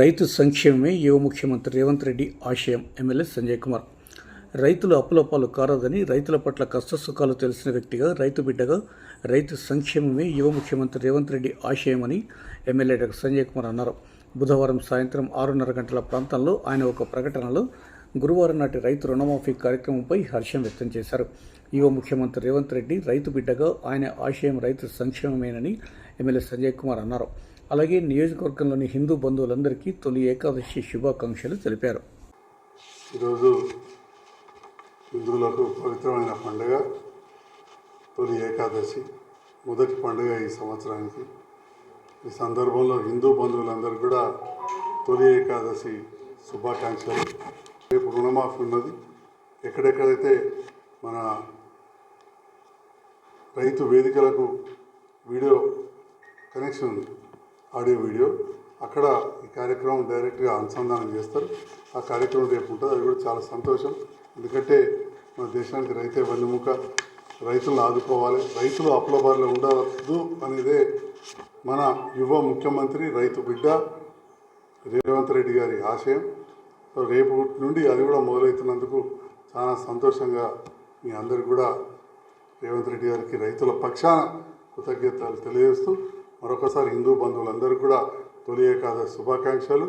రైతు సంక్షేమమే యువ ముఖ్యమంత్రి రేవంత్ రెడ్డి ఆశయం ఎమ్మెల్యే సంజయ్ కుమార్. రైతులు అప్పులపాలు కారదని రైతుల పట్ల కష్టసుఖాలు తెలిసిన వ్యక్తిగా రైతు బిడ్డగా రైతు సంక్షేమమే యువ ముఖ్యమంత్రి రేవంత్ రెడ్డి ఆశయమని ఎమ్మెల్యే డాక్టర్ సంజయ్ కుమార్ అన్నారు. బుధవారం సాయంత్రం ఆరున్నర గంటల ప్రాంతంలో ఆయన ఒక ప్రకటనలో గురువారం నాటి రైతు రుణమాఫీ కార్యక్రమంపై హర్షం వ్యక్తం చేశారు. యువ ముఖ్యమంత్రి రేవంత్ రెడ్డి రైతు బిడ్డగా ఆయన ఆశయం రైతు సంక్షేమమేనని ఎమ్మెల్యే సంజయ్ కుమార్ అన్నారు. అలాగే నియోజకవర్గంలోని హిందూ బంధువులందరికీ తొలి ఏకాదశి శుభాకాంక్షలు తెలిపారు. ఈరోజు హిందువులకు పవిత్రమైన పండుగ తొలి ఏకాదశి మొదటి పండుగ ఈ సంవత్సరానికి. ఈ సందర్భంలో హిందూ బంధువులందరూ కూడా తొలి ఏకాదశి శుభాకాంక్షలు. రేపు రుణమాఫీ ఉన్నది. ఎక్కడెక్కడైతే మన రైతు వేదికలకు వీడియో కనెక్షన్ ఉంది ఆడియో వీడియో. అక్కడ ఈ కార్యక్రమం డైరెక్ట్గా అనుసంధానం చేస్తారు. ఆ కార్యక్రమం రేపు ఉంటుంది. అది కూడా చాలా సంతోషం. ఎందుకంటే మన దేశానికి రైతే వెన్నుముక. రైతులను ఆదుకోవాలి. రైతులు అప్పుల బారిలో ఉండవద్దు అనేదే మన యువ ముఖ్యమంత్రి రైతు బిడ్డ రేవంత్ రెడ్డి గారి ఆశయం. సో రేపు నుండి అది కూడా మొదలవుతున్నందుకు చాలా సంతోషంగా మీ అందరికి కూడా రేవంత్ రెడ్డి గారికి రైతుల పక్షాన కృతజ్ఞతలు తెలియజేస్తూ మరొకసారి హిందూ బంధువులందరికీ కూడా తొలి ఏకాదశి శుభాకాంక్షలు.